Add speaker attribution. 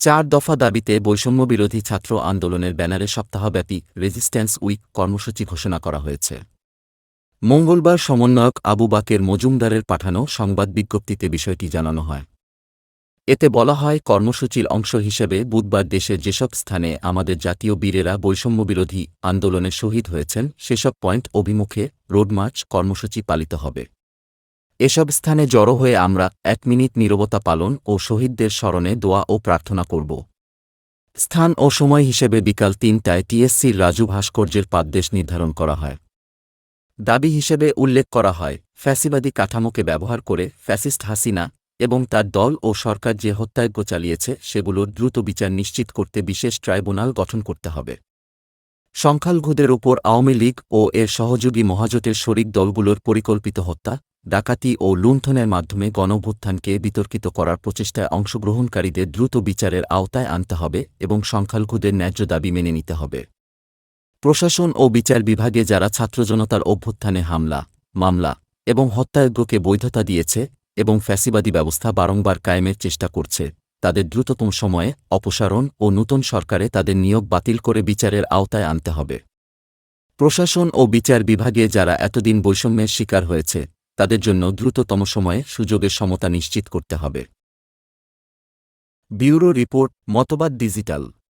Speaker 1: চার দফা দাবিতে বৈষম্যবিরোধী ছাত্র আন্দোলনের ব্যানারে সপ্তাহব্যাপী রেজিস্ট্যান্স উইক কর্মসূচি ঘোষণা করা হয়েছে। মঙ্গলবার সমন্বয়ক আবু বাকের মজুমদারের পাঠানো সংবাদ বিজ্ঞপ্তিতে বিষয়টি জানানো হয়। এতে বলা হয়, কর্মসূচির অংশ হিসেবে বুধবার দেশের যেসব স্থানে আমাদের জাতীয় বীরেরা বৈষম্যবিরোধী আন্দোলনে শহীদ হয়েছেন, সেসব পয়েন্ট অভিমুখে রোডমার্চ কর্মসূচি পালিত হবে। এসব স্থানে জড়ো হয়ে আমরা এক মিনিট নীরবতা পালন ও শহীদদের স্মরণে দোয়া ও প্রার্থনা করব। স্থান ও সময় হিসেবে বিকাল তিনটায় টিএসসির রাজু ভাস্কর্যের পাদদেশ নির্ধারণ করা হয়। দাবি হিসেবে উল্লেখ করা হয়, ফ্যাসিবাদী কাঠামোকে ব্যবহার করে ফ্যাসিস্ট হাসিনা এবং তার দল ও সরকার যে হত্যাযজ্ঞ চালিয়েছে সেগুলোর দ্রুত বিচার নিশ্চিত করতে বিশেষ ট্রাইব্যুনাল গঠন করতে হবে। সংখ্যালঘুদের ওপর আওয়ামী লীগ ও এর সহযোগী মহাজোটের শরিক দলগুলোর পরিকল্পিত হত্যা ডাকাতি ও লুণ্ঠনের মাধ্যমে গণভ্যুত্থানকে বিতর্কিত করার প্রচেষ্টায় অংশগ্রহণকারীদের দ্রুত বিচারের আওতায় আনতে হবে এবং সংখ্যালঘুদের ন্যায্য দাবি মেনে নিতে হবে। প্রশাসন ও বিচার বিভাগে যারা ছাত্রজনতার অভ্যুত্থানে হামলা, মামলা এবং হত্যাযজ্ঞকে বৈধতা দিয়েছে এবং ফ্যাসিবাদী ব্যবস্থা বারংবার কায়েমের চেষ্টা করছে, তাদের দ্রুততম সময়ে অপসারণ ও নূতন সরকারে তাদের নিয়োগ বাতিল করে বিচারের আওতায় আনতে হবে। প্রশাসন ও বিচার বিভাগে যারা এতদিন বৈষম্যের শিকার হয়েছে তাদের জন্য দ্রুততম সময়ে সুযোগের সমতা নিশ্চিত করতে হবে। ব্যুরো রিপোর্ট মতবাদ ডিজিটাল।